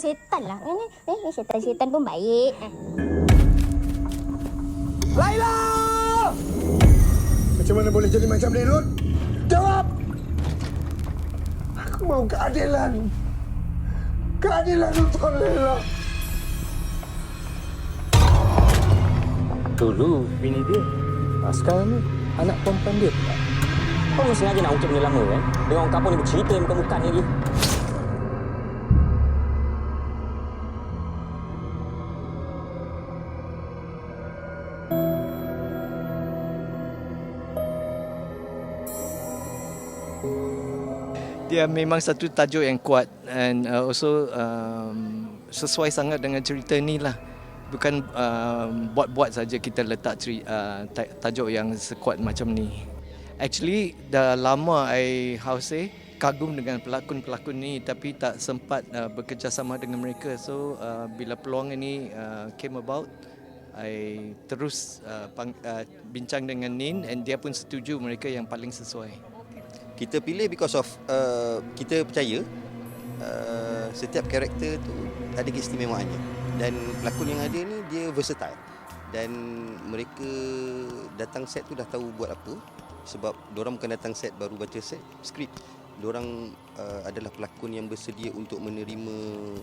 setan lah. Eh, eh, eh setan-setan pun baik. Ah. Laila! Macam mana boleh jadi macam ni, Rut? Jawab! Aku mau keadilan. Keadilan untuk Laila. Dulu bini dia. Ah, sekarang ni anak perempuan dia pula. Kau mesti sengaja nak ungkit benda lama kan? Dengan orang kampung ni bercerita yang bukan-bukan lagi. Dia memang satu tajuk yang kuat and uh, also um, sesuai sangat dengan cerita ni lah. Bukan um, buat-buat saja kita letak ceri, uh, ta- tajuk yang sekuat macam ni. Actually dah lama I how say kagum dengan pelakon-pelakon ni tapi tak sempat uh, bekerjasama dengan mereka. So uh, bila peluang ini uh, came about I terus uh, pang, uh, bincang dengan Nin and dia pun setuju mereka yang paling sesuai kita pilih because of uh, kita percaya uh, setiap karakter tu ada keistimewaannya dan pelakon yang ada ni dia versatile dan mereka datang set tu dah tahu buat apa sebab orang bukan datang set baru baca set skrip Diorang uh, adalah pelakon yang bersedia untuk menerima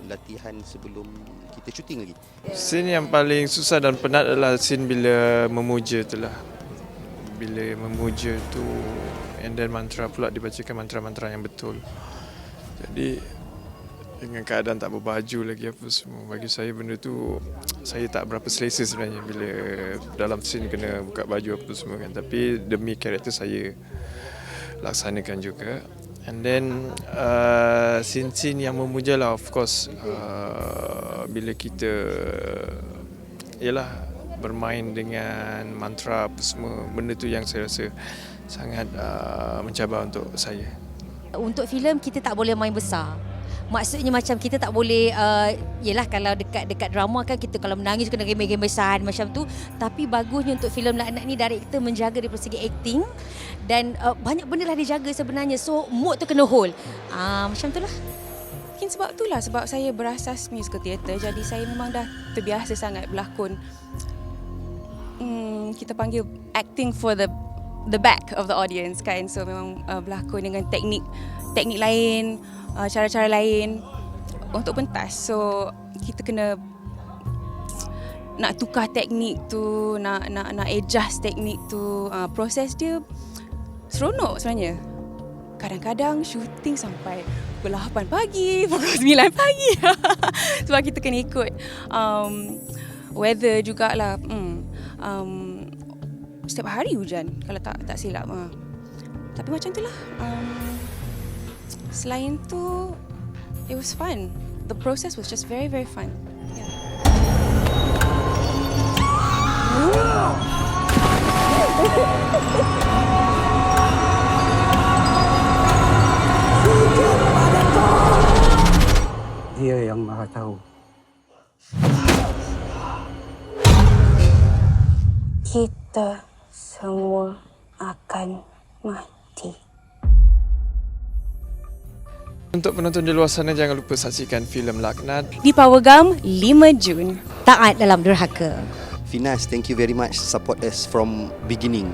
latihan sebelum kita syuting lagi. Scene yang paling susah dan penat adalah scene bila memuja tu lah. Bila memuja tu and then mantra pula dibacakan mantra-mantra yang betul. Jadi dengan keadaan tak berbaju lagi apa semua bagi saya benda tu saya tak berapa selesa sebenarnya bila dalam scene kena buka baju apa semua kan tapi demi karakter saya laksanakan juga and then uh, scene-scene yang memuja lah of course uh, bila kita ialah bermain dengan mantra apa semua benda tu yang saya rasa sangat uh, mencabar untuk saya. Untuk filem kita tak boleh main besar. Maksudnya macam kita tak boleh uh, Yelah kalau dekat dekat drama kan kita kalau menangis kena gemar-gemar macam tu. Tapi bagusnya untuk filem Laknat ni director menjaga dari segi acting Dan uh, banyak benda lah dia jaga sebenarnya. So mood tu kena hold. Uh, Macam tu lah. Mungkin sebab itulah sebab saya berasas musical theatre jadi saya memang dah terbiasa sangat berlakon. Hmm, kita panggil acting for the the back of the audience kan. So memang uh, berlakon dengan teknik teknik lain, uh, cara-cara lain untuk pentas. So kita kena nak tukar teknik tu, nak nak nak adjust teknik tu. Uh, proses dia seronok sebenarnya. Kadang-kadang syuting sampai pukul 8 pagi, pukul 9 pagi. Sebab kita kena ikut um, weather jugalah. Hmm. Um, setiap hari hujan kalau tak tak silap. Ha. Tapi macam itulah. Um, selain tu, it was fun. The process was just very very fun. Dia yang maha tahu. Kita semua akan mati. untuk penonton di luar sana jangan lupa saksikan filem Laknat Di Powergam 5 Jun. Taat dalam derhaka Finas, thank you very much support us from beginning.